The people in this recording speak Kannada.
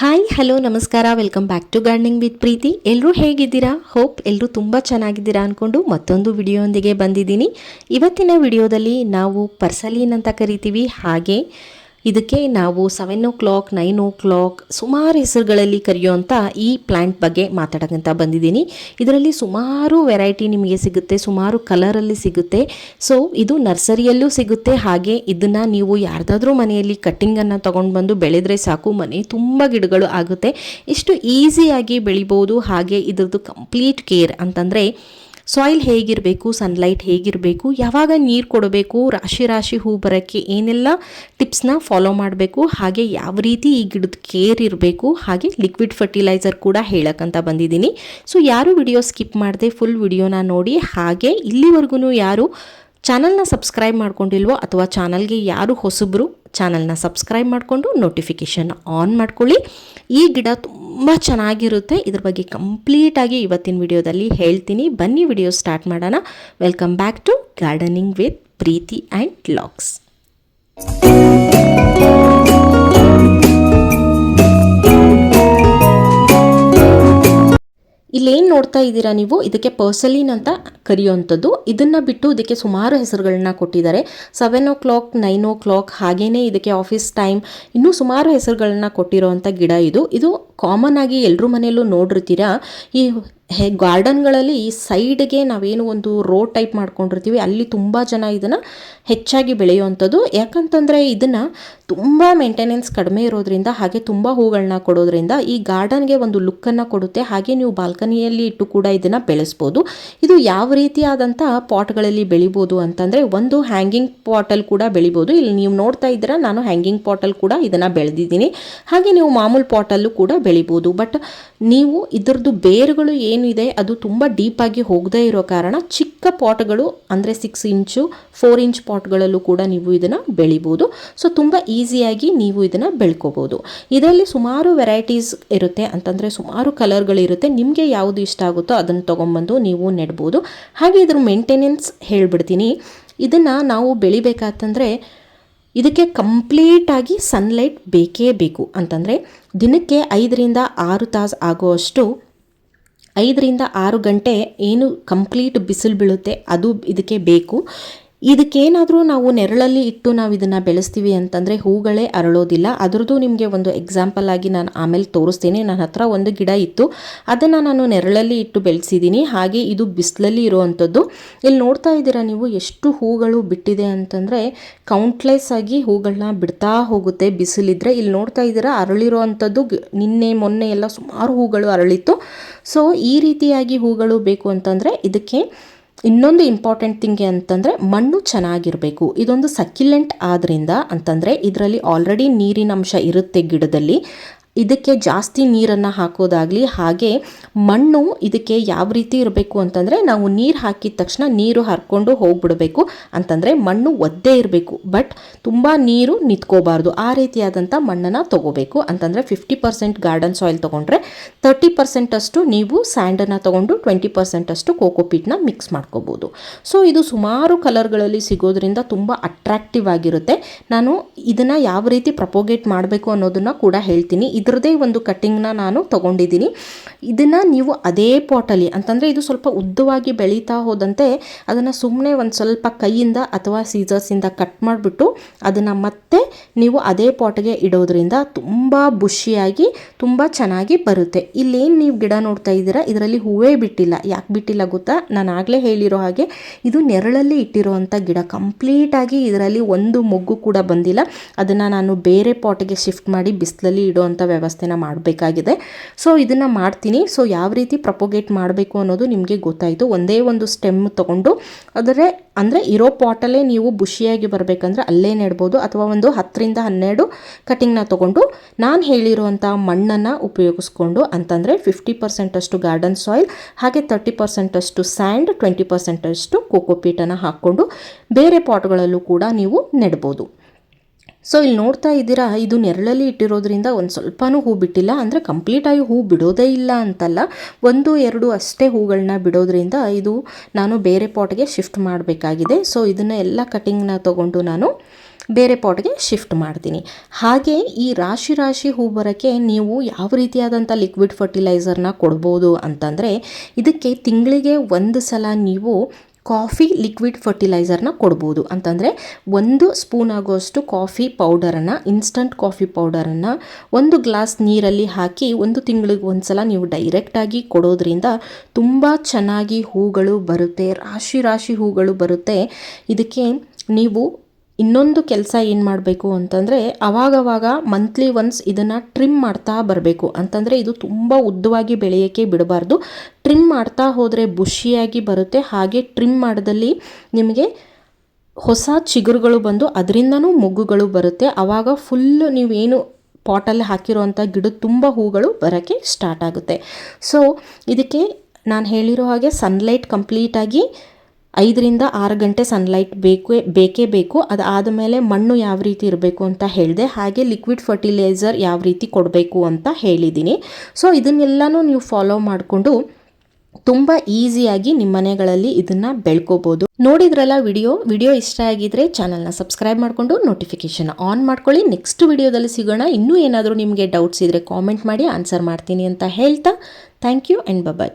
ಹಾಯ್ ಹಲೋ ನಮಸ್ಕಾರ. Welcome back to gardening with Preethi ಎಲ್ಲರೂ ಹೇಗಿದ್ದೀರಾ? ಹೋಪ್ ಎಲ್ಲರೂ ತುಂಬ ಚೆನ್ನಾಗಿದ್ದೀರಾ ಅಂದ್ಕೊಂಡು ಮತ್ತೊಂದು ವಿಡಿಯೋಂದಿಗೆ ಬಂದಿದ್ದೀನಿ. ಇವತ್ತಿನ ವಿಡಿಯೋದಲ್ಲಿ ನಾವು ಪರ್ಸಲೀನ್ ಅಂತ ಕರಿತೀವಿ. ಹಾಗೆ ಇದಕ್ಕೆ ನಾವು seven o'clock nine o'clock ಸುಮಾರು ಹೆಸರುಗಳಲ್ಲಿ ಕರೆಯುವಂಥ ಈ ಪ್ಲ್ಯಾಂಟ್ ಬಗ್ಗೆ ಮಾತಾಡೋಕ್ಕಂತ ಬಂದಿದ್ದೀನಿ. ಇದರಲ್ಲಿ ಸುಮಾರು ವೆರೈಟಿ ನಿಮಗೆ ಸಿಗುತ್ತೆ, ಸುಮಾರು ಕಲರಲ್ಲಿ ಸಿಗುತ್ತೆ. ಸೊ ಇದು ನರ್ಸರಿಯಲ್ಲೂ ಸಿಗುತ್ತೆ. ಹಾಗೆ ಇದನ್ನು ನೀವು ಯಾರ್ದಾದ್ರೂ ಮನೆಯಲ್ಲಿ ಕಟ್ಟಿಂಗನ್ನು ತೊಗೊಂಡು ಬಂದು ಬೆಳೆದ್ರೆ ಸಾಕು. ಮನೆ ತುಂಬ ಗಿಡಗಳು ಆಗುತ್ತೆ. ಇಷ್ಟು ಈಸಿಯಾಗಿ ಬೆಳಿಬೋದು. ಹಾಗೆ ಇದರದ್ದು ಕಂಪ್ಲೀಟ್ ಕೇರ್ ಅಂತಂದರೆ ಸಾಯಿಲ್ ಹೇಗಿರಬೇಕು ಸನ್ಲೈಟ್ ಹೇಗಿರಬೇಕು, ಯಾವಾಗ ನೀರು ಕೊಡಬೇಕು, ರಾಶಿ ರಾಶಿ ಹೂ ಬರೋಕ್ಕೆ ಏನೆಲ್ಲ ಟಿಪ್ಸ್ನ ಫಾಲೋ ಮಾಡಬೇಕು, ಹಾಗೆ ಯಾವ ರೀತಿ ಈ ಗಿಡದ ಕೇರ್ ಇರಬೇಕು, ಹಾಗೆ ಲಿಕ್ವಿಡ್ ಫರ್ಟಿಲೈಸರ್ ಕೂಡ ಹೇಳೋಕ್ಕಂತ ಬಂದಿದ್ದೀನಿ. ಸೊ ಯಾರು ವಿಡಿಯೋ ಸ್ಕಿಪ್ ಮಾಡದೆ ಫುಲ್ ವಿಡಿಯೋನ ನೋಡಿ, ಹಾಗೆ ಇಲ್ಲಿವರೆಗೂ ಯಾರು ಚಾನಲ್ನ ಸಬ್ಸ್ಕ್ರೈಬ್ ಮಾಡ್ಕೊಂಡಿಲ್ವೋ ಅಥವಾ ಚಾನಲ್ಗೆ ಯಾರು ಹೊಸಬ್ರು ಚಾನಲ್ನ ಸಬ್ಸ್ಕ್ರೈಬ್ ಮಾಡಿಕೊಂಡು ನೋಟಿಫಿಕೇಷನ್ ಆನ್ ಮಾಡ್ಕೊಳ್ಳಿ. ಈ ಗಿಡ ತುಂಬ ಚೆನ್ನಾಗಿರುತ್ತೆ. ಇದ್ರ ಬಗ್ಗೆ ಕಂಪ್ಲೀಟಾಗಿ ಇವತ್ತಿನ ವಿಡಿಯೋದಲ್ಲಿ ಹೇಳ್ತೀನಿ. ಬನ್ನಿ ವಿಡಿಯೋ ಸ್ಟಾರ್ಟ್ ಮಾಡೋಣ. Welcome back to gardening with Preethi and locks. ಇಲ್ಲೇನು ನೋಡ್ತಾ ಇದ್ದೀರಾ ನೀವು? ಇದಕ್ಕೆ ಪರ್ಸಲಿನ್ ಅಂತ ಕರೆಯುವಂಥದ್ದು. ಇದನ್ನು ಬಿಟ್ಟು ಇದಕ್ಕೆ ಸುಮಾರು ಹೆಸರುಗಳನ್ನ ಕೊಟ್ಟಿದ್ದಾರೆ. Seven o'clock nine o'clock ಹಾಗೇನೇ ಇದಕ್ಕೆ ಆಫೀಸ್ ಟೈಮ್ ಇನ್ನೂ ಸುಮಾರು ಹೆಸರುಗಳನ್ನ ಕೊಟ್ಟಿರೋವಂಥ ಗಿಡ ಇದು. ಇದು ಕಾಮನ್ ಆಗಿ ಎಲ್ಲರೂ ಮನೆಯಲ್ಲೂ ನೋಡಿರ್ತೀರಾ. ಈ ಹೇ ಗಾರ್ಡನ್ಗಳಲ್ಲಿ ಈ ಸೈಡ್ಗೆ ನಾವೇನು ಒಂದು ರೋಡ್ ಟೈಪ್ ಮಾಡ್ಕೊಂಡಿರ್ತೀವಿ, ಅಲ್ಲಿ ತುಂಬ ಜನ ಇದನ್ನು ಹೆಚ್ಚಾಗಿ ಬೆಳೆಯುವಂಥದ್ದು. ಯಾಕಂತಂದರೆ ಇದನ್ನು ತುಂಬ ಮೇಂಟೆನೆನ್ಸ್ ಕಡಿಮೆ ಇರೋದ್ರಿಂದ, ಹಾಗೆ ತುಂಬ ಹೂಗಳನ್ನ ಕೊಡೋದ್ರಿಂದ ಈ ಗಾರ್ಡನ್ಗೆ ಒಂದು ಲುಕ್ಕನ್ನು ಕೊಡುತ್ತೆ. ಹಾಗೆ ನೀವು ಬಾಲ್ಕನಿಯಲ್ಲಿ ಇಟ್ಟು ಕೂಡ ಇದನ್ನು ಬೆಳೆಸ್ಬೋದು. ಇದು ಯಾವ ರೀತಿಯಾದಂಥ ಪಾಟ್ಗಳಲ್ಲಿ ಬೆಳಿಬೋದು ಅಂತಂದರೆ, ಒಂದು ಹ್ಯಾಂಗಿಂಗ್ ಪಾಟಲ್ಲಿ ಕೂಡ ಬೆಳಿಬೋದು. ಇಲ್ಲಿ ನೀವು ನೋಡ್ತಾ ಇದ್ದೀರಾ, ನಾನು ಹ್ಯಾಂಗಿಂಗ್ ಪಾಟಲ್ಲಿ ಕೂಡ ಇದನ್ನು ಬೆಳೆದಿದ್ದೀನಿ. ಹಾಗೆ ನೀವು ಮಾಮೂಲು ಪಾಟಲ್ಲೂ ಕೂಡ ಬೆಳಿಬೋದು. ಬಟ್ ನೀವು ಇದರದ್ದು ಬೇರುಗಳು ಏನಿದೆ ಅದು ತುಂಬ ಡೀಪಾಗಿ ಹೋಗದೇ ಇರೋ ಕಾರಣ ಚಿಕ್ಕ ಪಾಟ್ಗಳು ಅಂದರೆ ಸಿಕ್ಸ್ ಇಂಚು ಫೋರ್ ಇಂಚ್ ಪಾಟ್ಗಳಲ್ಲೂ ಕೂಡ ನೀವು ಇದನ್ನು ಬೆಳಿಬೋದು. ಸೊ ತುಂಬ ಈಸಿಯಾಗಿ ನೀವು ಇದನ್ನು ಬೆಳ್ಕೋಬೋದು. ಇದರಲ್ಲಿ ಸುಮಾರು ವೆರೈಟೀಸ್ ಇರುತ್ತೆ ಅಂತಂದರೆ ಸುಮಾರು ಕಲರ್ಗಳಿರುತ್ತೆ ನಿಮಗೆ ಯಾವುದು ಇಷ್ಟ ಆಗುತ್ತೋ ಅದನ್ನು ತೊಗೊಂಬಂದು ನೀವು ನೆಡ್ಬೋದು. ಹಾಗೆ ಇದ್ರ ಮೇಂಟೆನೆನ್ಸ್ ಹೇಳಿಬಿಡ್ತೀನಿ. ಇದನ್ನು ನಾವು ಬೆಳಿಬೇಕಾತಂದರೆ ಇದಕ್ಕೆ ಕಂಪ್ಲೀಟಾಗಿ ಸನ್ಲೈಟ್ ಬೇಕೇ ಬೇಕು. ಅಂತಂದರೆ ದಿನಕ್ಕೆ ಐದರಿಂದ ಆರು ತಾಸು ಆಗುವಷ್ಟು ಐದರಿಂದ ಆರು ಗಂಟೆ ಏನು ಕಂಪ್ಲೀಟ್ ಬಿಸಿಲು ಬೀಳುತ್ತೆ ಅದು ಇದಕ್ಕೆ ಬೇಕು. ಇದಕ್ಕೇನಾದರೂ ನಾವು ನೆರಳಲ್ಲಿ ಇಟ್ಟು ನಾವು ಇದನ್ನು ಬೆಳೆಸ್ತೀವಿ ಅಂತಂದರೆ ಹೂಗಳೇ ಅರಳೋದಿಲ್ಲ. ಅದರದ್ದು ನಿಮಗೆ ಒಂದು ಎಕ್ಸಾಂಪಲ್ ಆಗಿ ನಾನು ಆಮೇಲೆ ತೋರಿಸ್ತೀನಿ. ನನ್ನ ಹತ್ರ ಒಂದು ಗಿಡ ಇತ್ತು. ಅದನ್ನು ನಾನು ನೆರಳಲ್ಲಿ ಇಟ್ಟು ಬೆಳೆಸಿದ್ದೀನಿ ಹಾಗೆ ಇದು ಬಿಸಿಲಲ್ಲಿ ಇರುವಂಥದ್ದು ಇಲ್ಲಿ ನೋಡ್ತಾ ಇದ್ದೀರಾ ನೀವು ಎಷ್ಟು ಹೂಗಳು ಬಿಟ್ಟಿದೆ ಅಂತಂದರೆ ಕೌಂಟ್ಲೆಸ್ ಆಗಿ ಹೂಗಳನ್ನ ಬಿಡ್ತಾ ಹೋಗುತ್ತೆ ಬಿಸಿಲಿದ್ರೆ. ಇಲ್ಲಿ ನೋಡ್ತಾ ಇದ್ದೀರಾ ಅರಳಿರೋ ಅಂಥದ್ದು ನಿನ್ನೆ, ಮೊನ್ನೆ ಎಲ್ಲ ಸುಮಾರು ಹೂಗಳು ಅರಳಿತ್ತು. ಸೊ ಈ ರೀತಿಯಾಗಿ ಹೂಗಳು ಬೇಕು ಅಂತಂದರೆ ಇದಕ್ಕೆ ಇನ್ನೊಂದು ಇಂಪಾರ್ಟೆಂಟ್ ಥಿಂಗ್ ಅಂತಂದರೆ ಮಣ್ಣು ಚೆನ್ನಾಗಿರಬೇಕು. ಇದೊಂದು ಸಕ್ಯುಲೆಂಟ್ ಆದ್ದರಿಂದ ಅಂತಂದರೆ ಇದರಲ್ಲಿ ಆಲ್ರೆಡಿ ನೀರಿನ ಅಂಶ ಇರುತ್ತೆ ಗಿಡದಲ್ಲಿ. ಇದಕ್ಕೆ ಜಾಸ್ತಿ ನೀರನ್ನು ಹಾಕೋದಾಗಲಿ, ಹಾಗೆ ಮಣ್ಣು ಇದಕ್ಕೆ ಯಾವ ರೀತಿ ಇರಬೇಕು ಅಂತಂದರೆ ನಾವು ನೀರು ಹಾಕಿದ ತಕ್ಷಣ ನೀರು ಹರ್ಕೊಂಡು ಹೋಗ್ಬಿಡಬೇಕು. ಅಂತಂದರೆ ಮಣ್ಣು ಒದ್ದೇ ಇರಬೇಕು, ಬಟ್ ತುಂಬ ನೀರು ನಿಂತ್ಕೋಬಾರ್ದು. ಆ ರೀತಿಯಾದಂಥ ಮಣ್ಣನ್ನು ತೊಗೋಬೇಕು. ಅಂತಂದರೆ ಫಿಫ್ಟಿ ಪರ್ಸೆಂಟ್ ಗಾರ್ಡನ್ ಸಾಯಿಲ್ ತೊಗೊಂಡ್ರೆ ತರ್ಟಿ ಪರ್ಸೆಂಟಷ್ಟು ನೀವು ಸ್ಯಾಂಡನ್ನು ತೊಗೊಂಡು ಟ್ವೆಂಟಿ ಪರ್ಸೆಂಟಷ್ಟು ಕೋಕೋಪೀಟ್ನ ಮಿಕ್ಸ್ ಮಾಡ್ಕೋಬೋದು. ಸೊ, ಇದು ಸುಮಾರು ಕಲರ್ಗಳಲ್ಲಿ ಸಿಗೋದ್ರಿಂದ ತುಂಬ ಅಟ್ರಾಕ್ಟಿವ್ ಆಗಿರುತ್ತೆ. ನಾನು ಇದನ್ನು ಯಾವ ರೀತಿ ಪ್ರಪೋಗೇಟ್ ಮಾಡಬೇಕು ಅನ್ನೋದನ್ನು ಕೂಡ ಹೇಳ್ತೀನಿ. ಇದರದೇ ಒಂದು ಕಟ್ಟಿಂಗ್ನ ನಾನು ತೊಗೊಂಡಿದ್ದೀನಿ. ಇದನ್ನು ನೀವು ಅದೇ ಪಾಟಲ್ಲಿ ಅಂತಂದರೆ ಇದು ಸ್ವಲ್ಪ ಉದ್ದವಾಗಿ ಬೆಳೀತಾ ಹೋದಂತೆ ಅದನ್ನು ಸುಮ್ಮನೆ ಒಂದು ಸ್ವಲ್ಪ ಕೈಯಿಂದ ಅಥವಾ ಸೀಸರ್ಸಿಂದ ಕಟ್ ಮಾಡಿಬಿಟ್ಟು ಅದನ್ನು ಮತ್ತೆ ನೀವು ಅದೇ ಪಾಟ್ಗೆ ಇಡೋದ್ರಿಂದ ತುಂಬ ಬುಷಿಯಾಗಿ ತುಂಬ ಚೆನ್ನಾಗಿ ಬರುತ್ತೆ. ಇಲ್ಲೇನು ನೀವು ಗಿಡ ನೋಡ್ತಾ ಇದ್ದೀರಾ? ಇದರಲ್ಲಿ ಹೂವೇ ಬಿಟ್ಟಿಲ್ಲ. ಯಾಕೆ ಬಿಟ್ಟಿಲ್ಲ ಗೊತ್ತಾ? ನಾನು ಆಗಲೇ ಹೇಳಿರೋ ಹಾಗೆ ಇದು ನೆರಳಲ್ಲಿ ಇಟ್ಟಿರೋವಂಥ ಗಿಡ. ಕಂಪ್ಲೀಟಾಗಿ ಇದರಲ್ಲಿ ಒಂದು ಮೊಗ್ಗು ಕೂಡ ಬಂದಿಲ್ಲ. ಅದನ್ನು ನಾನು ಬೇರೆ ಪಾಟ್ಗೆ ಶಿಫ್ಟ್ ಮಾಡಿ ಬಿಸಿಲಲ್ಲಿ ಇಡೋವಂಥ ವ್ಯವಸ್ಥೆನ ಮಾಡಬೇಕಾಗಿದೆ. ಸೊ ಇದನ್ನು ಮಾಡ್ತೀನಿ. ಸೊ ಯಾವ ರೀತಿ ಪ್ರಪೋಗೇಟ್ ಮಾಡಬೇಕು ಅನ್ನೋದು ನಿಮಗೆ ಗೊತ್ತಾಯಿತು. ಒಂದೇ ಒಂದು ಸ್ಟೆಮ್ ತೊಗೊಂಡು ಅದರ ಅಂದರೆ ಇರೋ ಪಾಟಲ್ಲೇ ನೀವು ಬುಷಿಯಾಗಿ ಬರಬೇಕಂದ್ರೆ ಅಲ್ಲೇ ನೆಡ್ಬೋದು ಅಥವಾ ಒಂದು ಹತ್ತರಿಂದ ಹನ್ನೆರಡು ಕಟಿಂಗ್ನ ತೊಗೊಂಡು, ನಾನು ಹೇಳಿರುವಂಥ ಮಣ್ಣನ್ನು ಉಪಯೋಗಿಸ್ಕೊಂಡು, ಅಂತಂದರೆ ಫಿಫ್ಟಿ ಪರ್ಸೆಂಟಷ್ಟು ಗಾರ್ಡನ್ ಸಾಯಿಲ್ ಹಾಗೆ ತರ್ಟಿ ಪರ್ಸೆಂಟಷ್ಟು ಸ್ಯಾಂಡ್ ಟ್ವೆಂಟಿ ಪರ್ಸೆಂಟಷ್ಟು ಕೋಕೋಪೀಟನ್ನು ಹಾಕ್ಕೊಂಡು, ಬೇರೆ ಪಾಟ್ಗಳಲ್ಲೂ ಕೂಡ ನೀವು ನೆಡ್ಬೋದು. ಸೊ ಇಲ್ಲಿ ನೋಡ್ತಾ ಇದ್ದೀರಾ, ಇದು ನೆರಳಲ್ಲಿ ಇಟ್ಟಿರೋದ್ರಿಂದ ಒಂದು ಸ್ವಲ್ಪನೂ ಹೂ ಬಿಟ್ಟಿಲ್ಲ. ಅಂದರೆ ಕಂಪ್ಲೀಟಾಗಿ ಹೂ ಬಿಡೋದೇ ಇಲ್ಲ ಅಂತಲ್ಲ. ಒಂದು, ಎರಡು ಅಷ್ಟೇ ಹೂಗಳನ್ನ ಬಿಡೋದ್ರಿಂದ ಇದು ನಾನು ಬೇರೆ ಪಾಟ್ಗೆ ಶಿಫ್ಟ್ ಮಾಡಬೇಕಾಗಿದೆ. ಸೊ ಇದನ್ನು ಎಲ್ಲ ಕಟಿಂಗ್ನ ತೊಗೊಂಡು ನಾನು ಬೇರೆ ಪಾಟ್ಗೆ ಶಿಫ್ಟ್ ಮಾಡ್ತೀನಿ. ಹಾಗೆ ಈ ರಾಶಿ ರಾಶಿ ಹೂ ಬರೋಕ್ಕೆ ನೀವು ಯಾವ ರೀತಿಯಾದಂಥ ಲಿಕ್ವಿಡ್ ಫರ್ಟಿಲೈಸರ್ನ ಕೊಡ್ಬೋದು ಅಂತಂದರೆ, ಇದಕ್ಕೆ ತಿಂಗಳಿಗೆ ಒಂದು ಸಲ ನೀವು ಕಾಫಿ ಲಿಕ್ವಿಡ್ ಫರ್ಟಿಲೈಸರ್ನ ಕೊಡ್ಬೋದು. ಅಂತಂದರೆ ಒಂದು ಸ್ಪೂನ್ ಆಗೋಷ್ಟು ಕಾಫಿ ಪೌಡರನ್ನು, ಇನ್ಸ್ಟಂಟ್ ಕಾಫಿ ಪೌಡರನ್ನು ಒಂದು ಗ್ಲಾಸ್ ನೀರಲ್ಲಿ ಹಾಕಿ ಒಂದು ತಿಂಗಳಿಗೆ ಒಂದು ಸಲ ನೀವು ಡೈರೆಕ್ಟಾಗಿ ಕೊಡೋದ್ರಿಂದ ತುಂಬ ಚೆನ್ನಾಗಿ ಹೂಗಳು ಬರುತ್ತೆ, ರಾಶಿ ರಾಶಿ ಹೂಗಳು ಬರುತ್ತೆ. ಇದಕ್ಕೆ ನೀವು ಇನ್ನೊಂದು ಕೆಲಸ ಏನು ಮಾಡಬೇಕು ಅಂತಂದರೆ ಅವಾಗವಾಗ ಮಂತ್ಲಿ ಒನ್ಸ್ ಇದನ್ನು ಟ್ರಿಮ್ ಮಾಡ್ತಾ ಬರಬೇಕು. ಅಂತಂದರೆ ಇದು ತುಂಬ ಉದ್ದವಾಗಿ ಬೆಳೆಯೋಕ್ಕೆ ಬಿಡಬಾರ್ದು. ಟ್ರಿಮ್ ಮಾಡ್ತಾ ಹೋದರೆ ಬುಷಿಯಾಗಿ ಬರುತ್ತೆ. ಹಾಗೆ ಟ್ರಿಮ್ ಮಾಡಿದಲ್ಲಿ ನಿಮಗೆ ಹೊಸ ಚಿಗುರುಗಳು ಬಂದು ಅದರಿಂದನೂ ಮೊಗ್ಗುಗಳು ಬರುತ್ತೆ. ಆವಾಗ ಫುಲ್ಲು ನೀವೇನು ಪಾಟಲ್ಲಿ ಹಾಕಿರೋವಂಥ ಗಿಡದ ತುಂಬ ಹೂಗಳು ಬರೋಕ್ಕೆ ಸ್ಟಾರ್ಟ್ ಆಗುತ್ತೆ. ಸೊ ಇದಕ್ಕೆ ನಾನು ಹೇಳಿರೋ ಹಾಗೆ ಸನ್ಲೈಟ್ ಕಂಪ್ಲೀಟಾಗಿ ಐದರಿಂದ ಆರು ಗಂಟೆ ಸನ್ಲೈಟ್ ಬೇಕು, ಬೇಕೇ ಬೇಕು. ಅದಾದ ಮೇಲೆ ಮಣ್ಣು ಯಾವ ರೀತಿ ಇರಬೇಕು ಅಂತ ಹೇಳಿದೆ. ಹಾಗೆ ಲಿಕ್ವಿಡ್ ಫರ್ಟಿಲೈಸರ್ ಯಾವ ರೀತಿ ಕೊಡಬೇಕು ಅಂತ ಹೇಳಿದ್ದೀನಿ. ಸೊ ಇದನ್ನೆಲ್ಲನೂ ನೀವು ಫಾಲೋ ಮಾಡಿಕೊಂಡು ತುಂಬ ಈಸಿಯಾಗಿ ನಿಮ್ಮ ಮನೆಗಳಲ್ಲಿ ಇದನ್ನು ಬೆಳ್ಕೋಬೋದು. ನೋಡಿದ್ರಲ್ಲ ವಿಡಿಯೋ? ವಿಡಿಯೋ ಇಷ್ಟ ಆಗಿದ್ರೆ ಚಾನಲ್ನ ಸಬ್ಸ್ಕ್ರೈಬ್ ಮಾಡಿಕೊಂಡು ನೋಟಿಫಿಕೇಷನ್ ಆನ್ ಮಾಡ್ಕೊಳ್ಳಿ. ನೆಕ್ಸ್ಟ್ ವಿಡಿಯೋದಲ್ಲಿ ಸಿಗೋಣ. ಇನ್ನೂ ಏನಾದರೂ ನಿಮಗೆ ಡೌಟ್ಸ್ ಇದ್ದರೆ ಕಾಮೆಂಟ್ ಮಾಡಿ ಆನ್ಸರ್ ಮಾಡ್ತೀನಿ ಅಂತ ಹೇಳ್ತಾ. Thank you and bye-bye